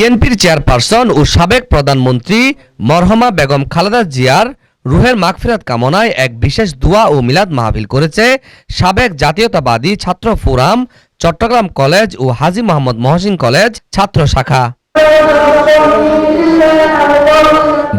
বিএনপির চেয়ারপারসন ও সাবেক প্রধানমন্ত্রী মরহমা বেগম খালেদা জিয়ার রুহের মাগফিরাত কামনায় এক বিশেষ দোয়া ও মিলাদ মাহফিল করেছে সাবেক জাতীয়তাবাদী ছাত্র ফোরাম, চট্টগ্রাম কলেজ ও হাজী মোহাম্মদ মহসিন কলেজ ছাত্র শাখা।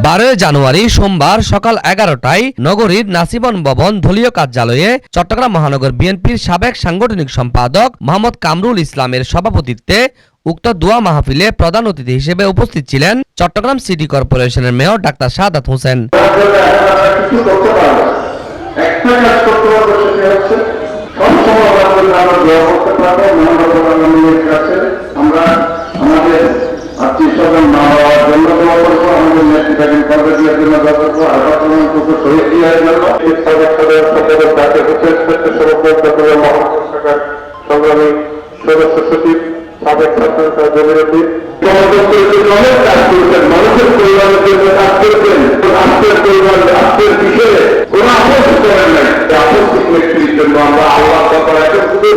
বারোই জানুয়ারি সোমবার সকাল এগারোটায় নগরীর নাসিবন ভবন দলীয় কার্যালয়ে চট্টগ্রাম মহানগর বিএনপির সাবেক সাংগঠনিক সম্পাদক মোহাম্মদ কামরুল ইসলামের সভাপতিত্বে উক্ত দোয়া মাহফিলে প্রধান অতিথি হিসেবে উপস্থিত ছিলেন চট্টগ্রাম সিটি কর্পোরেশনের মেয়র ডাক্তার শাহাদাত হোসেন। সংগ্রামী সাবেক ছাত্র জমিরুদ্দিন অনেক কাজ করেছেন মানুষের পরিবারের জন্য কাজ করেছেন রাষ্ট্রের পরিবার রাষ্ট্রের বিষয়ে কোন আপোষ করেন নাই। যে ব্যক্তির জন্য আমরা আল্লাহ কথা এখন শুধু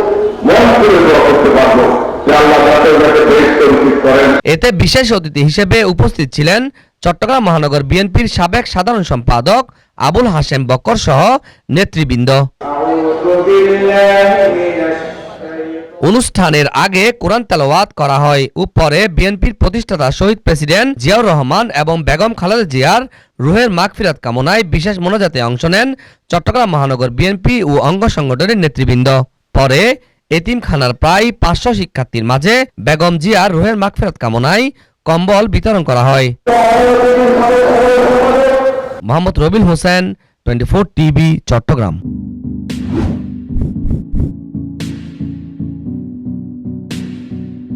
মন করে দোয়া করতে পারব যে আল্লাহ তাদের যাতে বেশ উচিত করেন। এতে বিশেষ অতিথি হিসেবে উপস্থিত ছিলেন চট্টগ্রাম মহানগর বিএনপির সাবেক সাধারণ সম্পাদক আবুল হাশেম বক্কর সহ নেতৃবৃন্দ। অনুষ্ঠানের আগে কোরআন তেলাওয়াত করা হয়। উপরে বিএনপির প্রতিষ্ঠাতা শহীদ প্রেসিডেন্ট জিয়াউর রহমান এবং বেগম খালেদা জিয়ার রুহের মাগফিরাত কামনায় বিশেষ মোনাজাতে অংশ নেন চট্টগ্রাম মহানগর বিএনপি ও অঙ্গ সংগঠনের নেতৃবৃন্দ। পরে এতিমখানার প্রায় পাঁচশো শিক্ষার্থীর মাঝে বেগম জিয়ার রুহের মাগফিরাত কামনায় কম্বল বিতরণ করা হয়। Mohammad Rabil Hossain, twenty four TV, Chattogram.